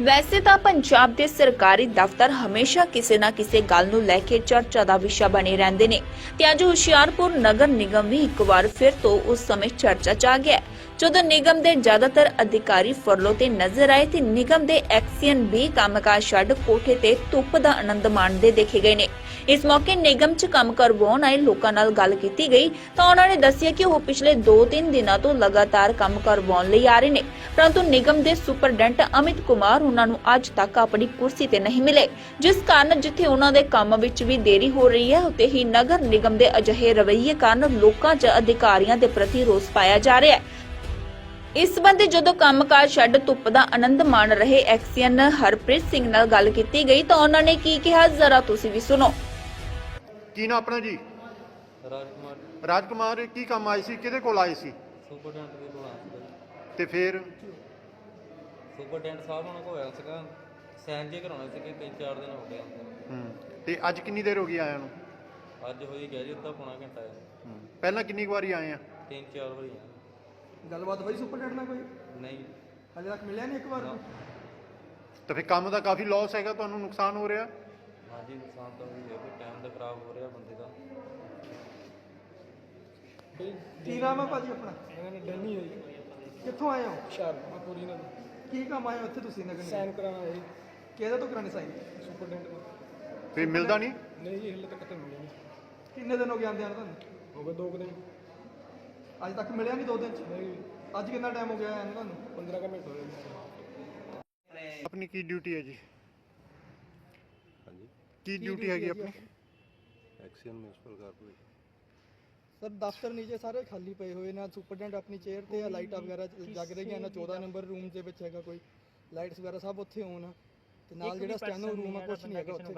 ਵੈਸੇ ਤਾਂ ਪੰਜਾਬ ਦੇ ਸਰਕਾਰੀ ਦਫ਼ਤਰ ਹਮੇਸ਼ਾ ਕਿਸੇ ਨਾ ਕਿਸੇ ਗੱਲ ਨੂੰ ਲੈ ਕੇ ਚਰਚਾ ਦਾ ਵਿਸ਼ਾ ਬਣੇ ਰਹਿੰਦੇ ਨੇ ਤੇ ਅੱਜ ਹੁਸ਼ਿਆਰਪੁਰ ਨਗਰ ਨਿਗਮ ਵੀ ਇੱਕ ਵਾਰ ਫਿਰ ਤੋਂ ਉਸ ਸਮੇਂ ਚਰਚਾ 'ਚ ਆ ਗਿਆ ਜਦੋਂ ਨਿਗਮ ਦੇ ਜ਼ਿਆਦਾਤਰ ਅਧਿਕਾਰੀ ਫਰਲੋ ਤੇ ਨਜ਼ਰ ਆਏ ਤੇ ਨਿਗਮ ਦੇ ਐਕਸੀਅਨ ਵੀ ਕੰਮਕਾਜ ਛੱਡ ਕੋਠੇ ਤੇ ਧੁੱਪ ਦਾ ਆਨੰਦ ਮਾਣਦੇ ਦੇਖੇ ਗਏ ਨੇ। ਇਸ ਮੌਕੇ ਨਿਗਮ 'ਚ ਕੰਮ ਕਰਵਾਉਣ ਆਏ ਲੋਕਾਂ ਨਾਲ ਗੱਲ ਕੀਤੀ ਗਈ ਤਾਂ ਉਹਨਾਂ ਨੇ ਦੱਸਿਆ ਕਿ ਉਹ ਪਿਛਲੇ 2-3 ਦਿਨਾਂ ਤੋਂ ਲਗਾਤਾਰ ਕੰਮ ਕਰਵਾਉਣ ਲਈ ਆ ਰਹੇ ਨੇ। ਪਰੰਤੂ ਨਿਗਮ ਦੇ ਸੁਪਰਡੈਂਟ ਅਮਿਤ ਕੁਮਾਰ ਉਹਨਾਂ ਨੂੰ ਅੱਜ ਤੱਕ ਆਪਣੀ ਕੁਰਸੀ ਤੇ ਨਹੀਂ ਮਿਲੇ, ਜਿਸ ਕਾਰਨ ਜਿੱਥੇ ਉਹਨਾਂ ਦੇ ਕੰਮ ਵਿੱਚ ਵੀ ਦੇਰੀ ਹੋ ਰਹੀ ਹੈ, ਉੱਥੇ ਹੀ ਨਗਰ ਨਿਗਮ ਦੇ ਅਜਿਹੇ ਰਵੱਈਏ ਕਾਰਨ ਲੋਕਾਂ 'ਚ ਅਧਿਕਾਰੀਆਂ ਦੇ ਪ੍ਰਤੀ ਰੋਸ ਪਾਇਆ ਜਾ ਰਿਹਾ ਹੈ। ਇਸ ਸੰਬੰਧੀ ਜਦੋਂ ਕੰਮਕਾਜ ਛੱਡ ਧੁੱਪ ਦਾ ਆਨੰਦ ਮਾਣ ਰਹੇ ਐਕਸੀਅਨ ਹਰਪ੍ਰੀਤ ਸਿੰਘ ਨਾਲ ਗੱਲ ਕੀਤੀ ਗਈ ਤਾਂ ਉਹਨਾਂ ਨੇ ਕੀ ਕਿਹਾ? ਜ਼ਰਾ ਤੁਸੀਂ ਵੀ ਸੁਣੋ। ਕੀ ਨਾ ਆਪਣਾ ਜੀ? ਰਾਜਕੁਮਾਰ ਰਾਜ ਕੁਮਾਰ ਕੀ ਕੰਮ ਆਏ ਸੀ? ਕਿਹਦੇ ਕੋਲ ਆਏ ਸੀ? ਸੁਪਰਡੈਂਟ ਦੇ ਕੋਲ ਆਇਆ ਸੀਗਾ ਤੇ ਫਿਰ? ਸੁਪਰਡੈਂਟ ਸਾਹਿਬ ਉਹਨਾਂ ਕੋਲ ਆਇਆ ਸੀਗਾ। ਸਾਈਨ ਜੇ ਕਰਾਉਣੇ ਸੀਗੇ ਤਿੰਨ ਚਾਰ ਦਿਨ ਹੋ ਗਏ। ਅੰਦਰ ਹੂੰ ਤੇ ਅੱਜ ਕਿੰਨੀ ਦੇਰ ਹੋ ਗਈ ਆਇਆਂ ਨੂੰ? ਅੱਜ ਹੋਈ ਗਿਆ ਜੀ ਅੱਧਾ ਪੌਣਾ ਘੰਟਾ ਹੈ। ਹੂੰ ਪਹਿਲਾਂ ਕਿੰਨੀ ਕੁ ਵਾਰੀ ਆਏ ਆ? ਤਿੰਨ ਚਾਰ ਵਾਰੀ ਆਏ। ਗੱਲਬਾਤ ਹੋਈ ਸੁਪਰਡੈਂਟ ਨਾਲ ਕੋਈ? ਨਹੀਂ। ਹਜੇ ਤੱਕ ਮਿਲਿਆ ਨਹੀਂ ਇੱਕ ਵਾਰ ਵੀ? ਤਾਂ ਫਿਰ ਕੰਮ ਦਾ ਕਾਫੀ ਲਾਸ ਹੈਗਾ ਤੁਹਾਨੂੰ ਨੁਕਸਾਨ ਹੋ ਰਿਹਾ? ਹਾਂਜੀ ਨੁਕਸਾਨ ਤਾਂ ਹੋਈ ਹੈ ਕੋਈ ਟਾਈਮ ਦਾ ਖਰਾਬ ਹੋ ਰਿਹਾ ਬੰਦੇ ਦਾ। ਕੀ ਨਾਮ ਹੈ ਭਾਜੀ ਆਪਣਾ? ਇਹਨਾਂ ਨੇ ਡੈਨੀ ਹੋਈ ਕਿੱਥੋਂ ਆਏ ਹੋ? ਸ਼ਾਰ ਮੈਂ ਪੂਰੀ ਨਾਲ ਕੀ ਕੰਮ ਆਏ ਹੋ ਇੱਥੇ ਤੁਸੀਂ ਨਗਰ ਸਾਈਨ ਕਰਾਉਣਾ ਹੈ ਕਿਹਦੇ ਤੋਂ ਕਰਾਣੇ ਸਾਈਨ? ਸੁਪਰਡੈਂਟ ਦਾ ਫਿਰ ਮਿਲਦਾ ਨਹੀਂ? ਨਹੀਂ ਜੀ ਹਲੇ ਤੱਕ ਤਾਂ ਮਿਲਿਆ ਨਹੀਂ। ਕਿੰਨੇ ਦਿਨ ਹੋ ਗਏ ਆਂਦਿਆਂ ਨੂੰ ਤੁਹਾਨੂੰ? ਹੋ ਗਏ ਦੋ ਕੁ ਦਿਨ। ਅੱਜ ਤੱਕ ਮਿਲਿਆ ਨਹੀਂ ਦੋ ਦਿਨ ਚ? ਅੱਜ ਕਿੰਨਾ ਟਾਈਮ ਹੋ ਗਿਆ ਆਇਆ ਨੂੰ ਤੁਹਾਨੂੰ? 15 ਕੁ ਮਿੰਟ ਹੋਏ ਨੇ। ਆਪਣੀ ਕੀ ਡਿਊਟੀ ਹੈ ਜੀ? ਹਾਂਜੀ। ਕੀ ਡਿਊਟੀ ਹੈਗੀ ਆਪਣੀ? ਐਕਸੀਅਨ ਮਿਊਨਿਸਪਲ ਕਾਰਪੋਰੇਸ਼ਨ ਸਰ ਦਫ਼ਤਰ ਨੀਚੇ ਸਾਰੇ ਖਾਲੀ ਪਏ ਹੋਏ ਨੇ। ਸੁਪਰਡੈਂਟ ਆਪਣੀ ਚੇਅਰ ਤੇ ਆ ਲਾਈਟਾਂ ਵਗੈਰਾ ਜਗ ਰਹੀਆਂ ਨੇ। 14 ਨੰਬਰ ਰੂਮ ਦੇ ਵਿੱਚ ਹੈਗਾ ਕੋਈ। ਲਾਈਟਸ ਵਗੈਰਾ ਸਭ ਉੱਥੇ ਹੋਣ। ਤੇ ਨਾਲ ਜਿਹੜਾ ਸਟੈਨੋ ਰੂਮ ਆ ਕੁਝ ਨਹੀਂ ਹੈਗਾ ਉੱਥੇ।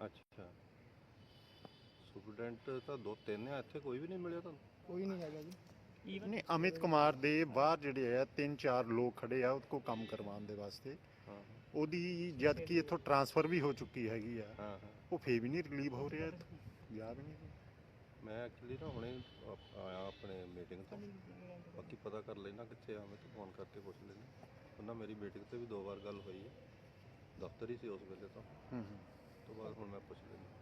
ਅੱਛਾ। ਸੁਪਰਡੈਂਟ ਤਾਂ ਦੋ ਤਿੰਨ ਆ ਇੱਥੇ ਕੋਈ ਵੀ ਨਹੀਂ ਮਿਲਿਆ ਤੁਹਾਨੂੰ? ਕੋਈ ਨਹੀਂ ਹੈਗਾ ਜੀ। ਨਹੀਂ ਅਮਿਤ ਕੁਮਾਰ ਦੇ ਬਾਹਰ ਜਿਹੜੇ ਆ ਤਿੰਨ ਚਾਰ ਲੋਕ ਖੜੇ ਆ ਉਹਦੇ ਕੋ ਕੰਮ ਕਰਵਾਉਣ ਦੇ ਵਾਸਤੇ। ਹਾਂ ਉਹਦੀ ਜਦ ਕਿ ਇੱਥੋਂ ਟਰਾਂਸਫਰ ਵੀ ਹੋ ਚੁੱਕੀ ਹੈਗੀ ਆ। ਹਾਂ ਹਾਂ। ਉਹ ਫੇਰ ਵੀ ਨਹੀਂ ਰਿਲੀਵ ਹੋ ਰਿਹਾ ਇੱਥੋਂ। ਵੀ ਨਹੀਂ ਮੈਂ ਐਕਚੁਅਲੀ ਨਾ ਹੁਣੇ ਆਪ- ਆਇਆ ਆਪਣੇ ਮੀਟਿੰਗ ਤੋਂ। ਬਾਕੀ ਪਤਾ ਕਰ ਲੈਣਾ ਕਿੱਥੇ ਆ ਮੈਂ ਤਾਂ ਫੋਨ ਕਰਕੇ ਪੁੱਛ ਲੈਣਾ ਉਹਨਾਂ ਮੇਰੀ ਮੀਟਿੰਗ ਤੇ ਵੀ ਦੋ ਵਾਰ ਗੱਲ ਹੋਈ ਹੈ ਦਫ਼ਤਰ ਹੀ ਸੀ ਉਸ ਵੇਲੇ ਤਾਂ। ਹੂੰ ਹੂੰ। ਤੋਂ ਬਾਅਦ ਹੁਣ ਮੈਂ ਪੁੱਛ ਲੈਣਾ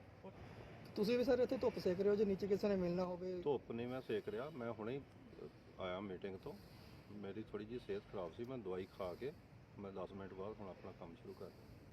ਤੁਸੀਂ ਵੀ ਸਰ ਇੱਥੇ ਧੁੱਪ ਸੇਕ ਰਹੇ ਹੋ ਜੇ ਨੀਚੇ ਕਿਸੇ ਨੇ ਮਿਲਣਾ ਹੋਵੇ। ਧੁੱਪ ਨਹੀਂ ਮੈਂ ਸੇਕ ਰਿਹਾ ਮੈਂ ਹੁਣੇ ਹੀ ਅ, ਆਇਆ ਮੀਟਿੰਗ ਤੋਂ। ਮੇਰੀ ਥੋੜੀ ਜਿਹੀ ਸਿਹਤ ਖਰਾਬ ਸੀ ਮੈਂ ਦਵਾਈ ਖਾ ਕੇ ਮੈਂ 10 ਮਿੰਟ ਬਾਅਦ ਹੁਣ ਆਪਣਾ ਕੰਮ ਸ਼ੁਰੂ ਕਰ ਰਿਹਾ।